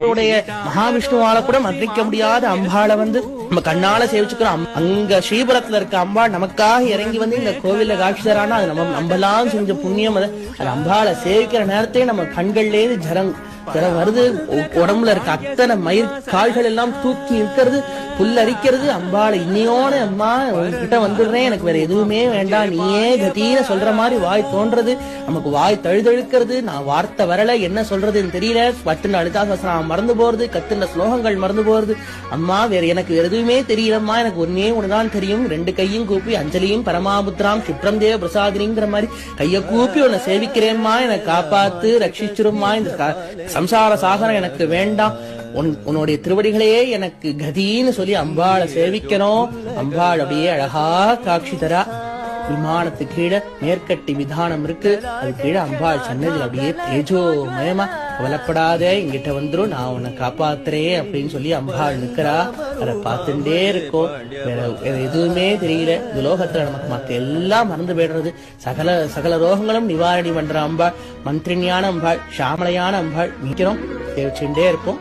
உடைய மகாவிஷ்ணுவால கூட மன்னிக்க முடியாத அம்பாளை வந்து நம்ம கண்ணால சேவிச்சுக்கிறோம் அம்- அங்க ஸ்ரீபுரத்துல இருக்க அம்பாள் நமக்காக இறங்கி வந்து இந்த கோவில்ல காட்சி தரானா அது நம்ம நம்பலாம் செஞ்ச புண்ணியம். அது அம்பாளை சேவிக்கிற நேரத்தையும் நம்ம கண்கள்லேயே ஜரம் ஜரம் வருது உடம்புல இருக்க அத்தனை மயிர் கால்கள் எல்லாம் தூக்கி இருக்கிறது புல் அரிக்கிறது அம்பாளை இன்னையோட அம்மா உங்ககிட்ட வந்துடுறேன் எனக்கு வேற எதுவுமே வேண்டாம் நீயே கதீன சொல்ற மாதிரி வாய் தோன்றது நமக்கு வாய் தழுதழுக்கிறது நான் வார்த்தை வரல என்ன சொல்றதுன்னு தெரியல பட்டுன அழுதாசனம் மறந்து போறது கத்துன ஸ்லோகங்கள் மறந்து போறது அம்மா வேற எனக்கு வேற எதுவுமே தெரியலம்மா எனக்கு ஒன்னே ஒண்ணுதான் தெரியும் ரெண்டு கையும் கூப்பி அஞ்சலியும் பரமாபுத்ராம் சுப்ரம் தேவ பிரசாதினிங்கிற மாதிரி கைய கூப்பி உன்னை சேவிக்கிறேம்மா என்னை காப்பாத்து ரட்சிச்சிரும்மா இந்த சம்சார சாகரம் எனக்கு வேண்டாம். உன் உன்னுடைய திருவடிகளையே எனக்கு கதின்னு சொல்லி அம்பாளை சேவிக்கணும். அம்பாள் அப்படியே அழகா காட்சி தரா. விமானத்து கீழே மேற்கட்டி விதானம் இருக்கு. அது கீழே அம்பாள் சன்னதி அப்படியே தேஜோமயமா கவலைப்படாத இங்கிட்ட வந்துடும் நான் உன்னை காப்பாத்துறேன் அப்படின்னு சொல்லி அம்பாள் நிக்கிறா. அதை பார்த்துட்டே இருக்கோம் வேற எதுவுமே தெரியல. இந்த லோகத்துல நமக்கு மத்த எல்லாம் மறந்து போயிடுறது. சகல சகல ரோகங்களும் நிவாரணி பண்ற அம்பாள். மந்திரினியான அம்பாள் ஷாமலையான அம்பாள். நிக்கிறோம். சேவிச்சுட்டே இருப்போம்.